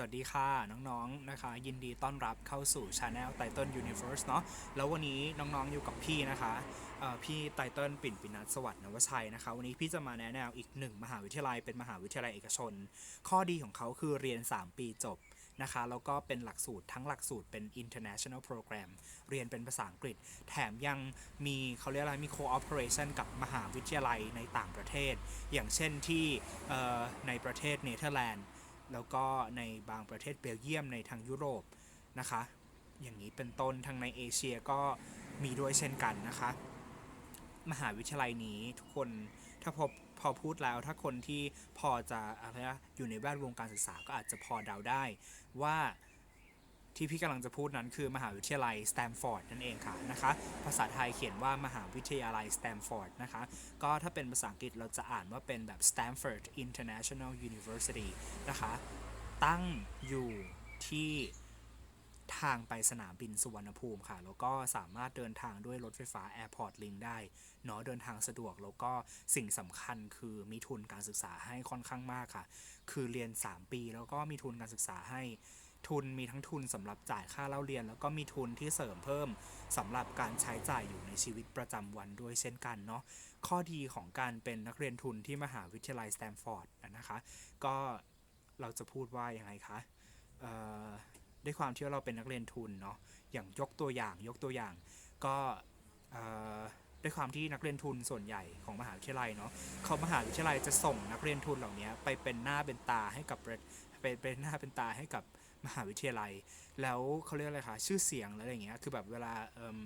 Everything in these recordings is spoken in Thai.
สวัสดีค่ะ น้องๆนะคะ ยินดีต้อนรับเข้าสู่ Channel Title Universe เนาะแล้ววันนี้น้องๆอยู่กับพี่นะคะพี่ไตเติ้ลปิ่นปินัทสวัสดิ์นวชัยนะคะ วันนี้พี่จะมาแนะแนวอีกหนึ่งมหาวิทยาลัยเป็นมหาวิทยาลัยเอกชน ข้อดีของเขาคือเรียน 3 ปีจบนะคะแล้วก็เป็นหลักสูตรทั้งหลักสูตรเป็น international program เรียนเป็นภาษาอังกฤษ แถมยังมีเขาเรียกอะไรมี cooperation กับมหาวิทยาลัยในต่างประเทศ อย่างเช่นที่ในประเทศเนเธอร์แลนด์ แล้วก็ในบางประเทศเบลเยียมในทางยุโรปนะคะ อย่างนี้เป็นต้นทางในเอเชียก็มีด้วยเช่นกันนะคะ มหาวิทยาลัยนี้ทุกคนถ้าพอพอพูดแล้วถ้าคนที่พอจะอะไรนะอยู่ในแวดวงการศึกษาก็อาจจะพอเดาได้ว่า ที่พี่กำลังจะพูดนั้นคือมหาวิทยาลัยสแตมฟอร์ดนั่นเองค่ะนะคะภาษาไทยเขียนว่ามหาวิทยาลัยสแตมฟอร์ดนะคะก็ถ้าเป็นภาษาอังกฤษเราจะอ่านว่าเป็นแบบ Stanford International University นะคะตั้งอยู่ที่ทางไปสนามบินสุวรรณภูมิค่ะ แล้วก็สามารถเดินทางด้วยรถไฟฟ้า Airport Link ได้เนาะเดินทางสะดวกแล้วก็สิ่งสำคัญคือมีทุนการศึกษาให้ค่อนข้างมากค่ะ คือเรียน 3 ปี แล้วก็มีทุนการศึกษาให้ ทุนมีทั้งทุนสำหรับจ่ายค่าเล่าเรียน แล้วก็มีทุนที่เสริมเพิ่มสำหรับการใช้จ่ายอยู่ในชีวิตประจำวันด้วยเช่นกันเนาะข้อดีของการเป็นนักเรียนทุนที่มหาวิทยาลัยสแตมฟอร์ดนะคะ ก็เราจะพูดว่ายังไงคะด้วยความที่เราเป็นนักเรียนทุนเนาะอย่างยกตัวอย่างยกตัวอย่าง ก็ด้วยความที่นักเรียนทุนส่วนใหญ่ของมหาวิทยาลัยเนาะเขามหาวิทยาลัยจะส่งนักเรียนทุนเหล่านี้ไปเป็นหน้าเป็นตาให้กับ เป็นเป็นหน้าเป็นตาให้กับมหาวิทยาลัย แล้วเขาเรียกอะไรคะชื่อเสียงอะไรอย่างเงี้ยคือแบบเวลาเอิ่ม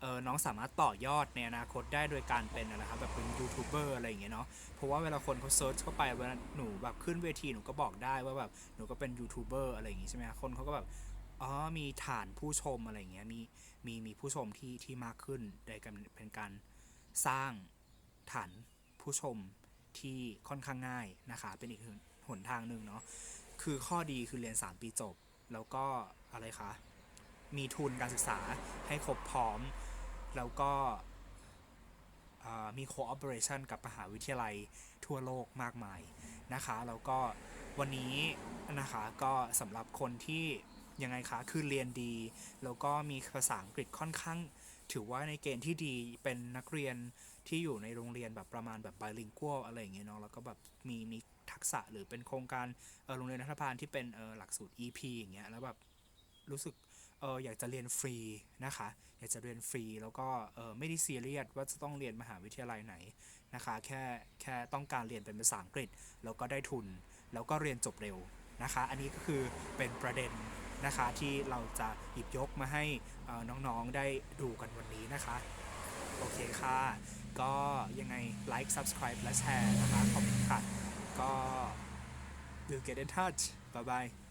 เออน้องสามารถต่อยอดในอนาคตได้โดยการเป็นอะไรครับแบบเป็นยูทูบเบอร์อะไรอย่างเงี้ยเนาะเพราะว่าเวลาคนเขาเซิร์ชเข้าไปเวลาหนูแบบขึ้นเวทีหนูก็บอกได้ว่าแบบหนูก็เป็นยูทูบเบอร์อะไรอย่างงี้ใช่ไหมคะคนเขาก็แบบอ๋อมีฐานผู้ชมอะไรอย่างเงี้ยมีมีมีผู้ชมที่ที่มากขึ้นโดยการเป็นการสร้างฐานผู้ชมที่ค่อนข้างง่ายนะคะเป็นอีกหนึ่ง หนทางหนึ่งเนาะคือข้อดีคือเรียน 3 ปีจบ แล้วก็อะไรคะมีทุนการศึกษาให้ครบพร้อม แล้วก็เอ่อมี cooperation กับมหาวิทยาลัยทั่วโลกมากมายนะคะ แล้วก็วันนี้นะคะก็สำหรับคนที่ยังไงคะ คือเรียนดี แล้วก็มีภาษาอังกฤษค่อนข้าง ถือว่าในเกณฑ์ที่ดีเป็นนักเรียนที่อยู่ในโรงเรียนแบบประมาณแบบ bilingual อะไรอย่างเงี้ยเนาะแล้วก็แบบมีมีทักษะหรือเป็นโครงการโรงเรียนรัฐบาลที่เป็นหลักสูตร EP อย่างเงี้ยแล้วแบบรู้สึกเอออยากจะเรียนฟรีนะคะ อยากจะเรียนฟรีแล้วก็เออไม่ได้ซีเรียสว่าจะต้องเรียนมหาวิทยาลัยไหนนะคะ แค่แค่ต้องการเรียนเป็นภาษาอังกฤษ แล้วก็ได้ทุน แล้วก็เรียนจบเร็วนะคะ อันนี้ก็คือเป็นประเด็น นะคะ ที่เราจะหยิบยกมาให้น้องๆได้ดูกันวันนี้นะคะ โอเคค่ะ ก็ยังไง like subscribe และแชร์นะคะขอบคุณค่ะก็ we'll get in touch bye bye